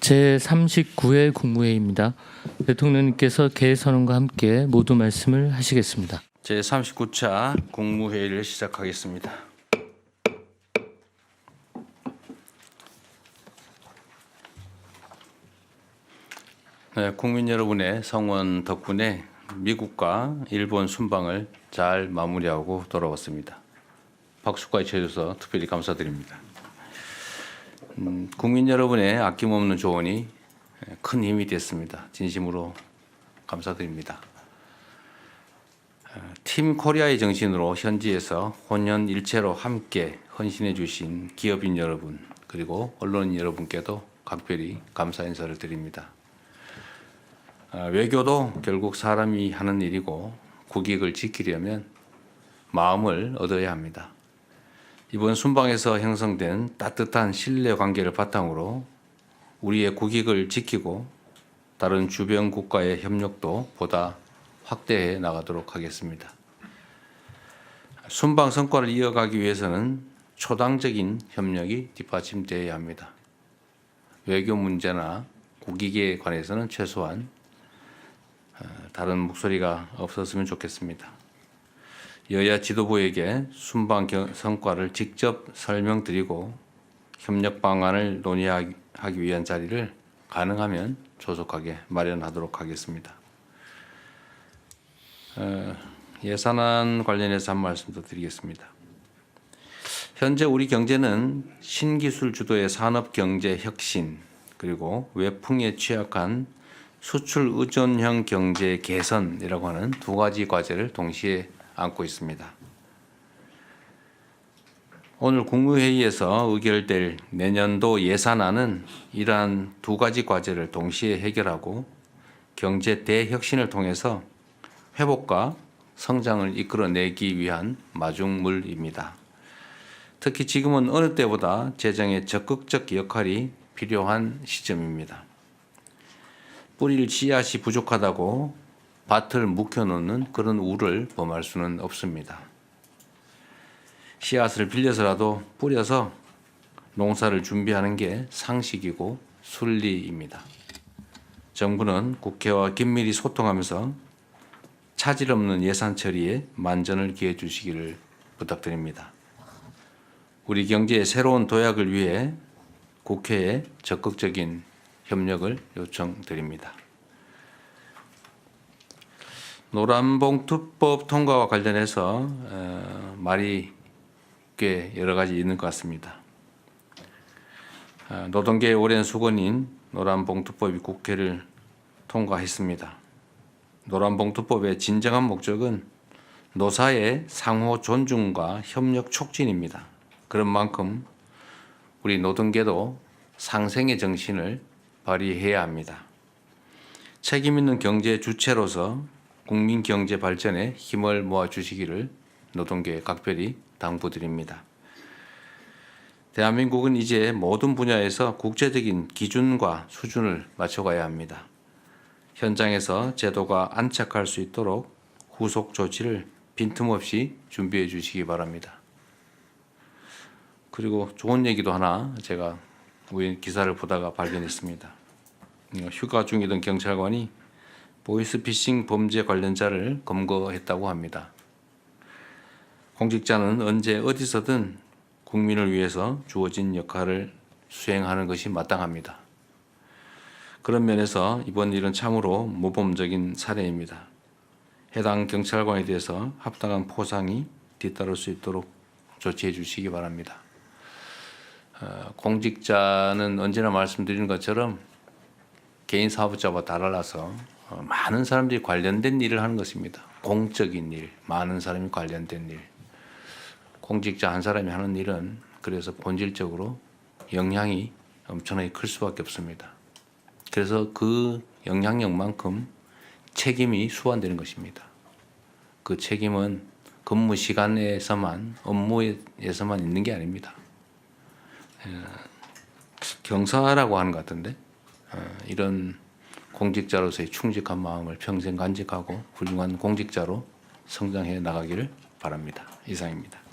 제 39회 국무회의입니다. 대통령님께서 개선언과 함께 모두 말씀을 하시겠습니다. 제 39차 국무회의를 시작하겠습니다. 네, 국민 여러분의 성원 덕분에 미국과 일본 순방을 잘 마무리하고 돌아왔습니다. 박수까지 쳐주셔서 특별히 감사드립니다. 음, 국민 여러분의 아낌없는 조언이 큰 힘이 됐습니다. 진심으로 감사드립니다. 팀 코리아의 정신으로 현지에서 혼연 일체로 함께 헌신해 주신 기업인 여러분 그리고 언론인 여러분께도 각별히 감사 인사를 드립니다. 아, 외교도 결국 사람이 하는 일이고 국익을 지키려면 마음을 얻어야 합니다. 이번 순방에서 형성된 따뜻한 신뢰 관계를 바탕으로 우리의 국익을 지키고 다른 주변 국가의 협력도 보다 확대해 나가도록 하겠습니다. 순방 성과를 이어가기 위해서는 초당적인 협력이 뒷받침되어야 합니다. 외교 문제나 국익에 관해서는 최소한 어, 다른 목소리가 없었으면 좋겠습니다. 여야 지도부에게 순방 겨- 성과를 직접 설명드리고 협력 방안을 논의하기 위한 자리를 가능하면 조속하게 마련하도록 하겠습니다. 어, 예산안 관련해서 한 말씀 더 드리겠습니다. 현재 우리 경제는 신기술 주도의 산업 경제 혁신 그리고 외풍에 취약한 수출 의존형 경제 개선이라고 하는 두 가지 과제를 동시에 안고 있습니다. 오늘 국무회의에서 의결될 내년도 예산안은 이러한 두 가지 과제를 동시에 해결하고 경제 대혁신을 통해서 회복과 성장을 이끌어내기 위한 마중물입니다. 특히 지금은 어느 때보다 재정의 적극적 역할이 필요한 시점입니다. 뿌릴 씨앗이 부족하다고 밭을 묵혀놓는 그런 우를 범할 수는 없습니다. 씨앗을 빌려서라도 뿌려서 농사를 준비하는 게 상식이고 순리입니다. 정부는 국회와 긴밀히 소통하면서 차질 없는 예산 처리에 만전을 기해 주시기를 부탁드립니다. 우리 경제의 새로운 도약을 위해 국회에 적극적인 협력을 요청드립니다. 노란봉투법 통과와 관련해서 어, 말이 꽤 여러 가지 있는 것 같습니다. 어, 노동계의 오랜 수건인 노란봉투법이 국회를 통과했습니다. 노란봉투법의 진정한 목적은 노사의 상호 존중과 협력 촉진입니다. 그런 만큼 우리 노동계도 상생의 정신을 발휘해야 합니다. 책임 있는 경제 주체로서 국민 경제 발전에 힘을 모아 주시기를 노동계에 각별히 당부드립니다. 대한민국은 이제 모든 분야에서 국제적인 기준과 수준을 맞춰가야 합니다. 현장에서 제도가 안착할 수 있도록 후속 조치를 빈틈없이 준비해 주시기 바랍니다. 그리고 좋은 얘기도 하나 제가 우연 기사를 보다가 발견했습니다. 어, 휴가 중이던 경찰관이 보이스피싱 범죄 관련자를 검거했다고 합니다. 공직자는 언제 어디서든 국민을 위해서 주어진 역할을 수행하는 것이 마땅합니다. 그런 면에서 이번 일은 참으로 모범적인 사례입니다. 해당 경찰관에 대해서 합당한 포상이 뒤따를 수 있도록 조치해 주시기 바랍니다. 어, 공직자는 언제나 말씀드리는 것처럼 개인 사업자와 달라서 어, 많은 사람들이 관련된 일을 하는 것입니다. 공적인 일, 많은 사람이 관련된 일. 공직자 한 사람이 하는 일은 그래서 본질적으로 영향이 엄청나게 클 수밖에 없습니다. 그래서 그 영향력만큼 책임이 수반되는 것입니다. 그 책임은 근무 시간에서만 업무에서만 있는 게 아닙니다. 에, 경사라고 하는 것 같은데 어, 이런 공직자로서의 충직한 마음을 평생 간직하고 훌륭한 공직자로 성장해 나가기를 바랍니다. 이상입니다.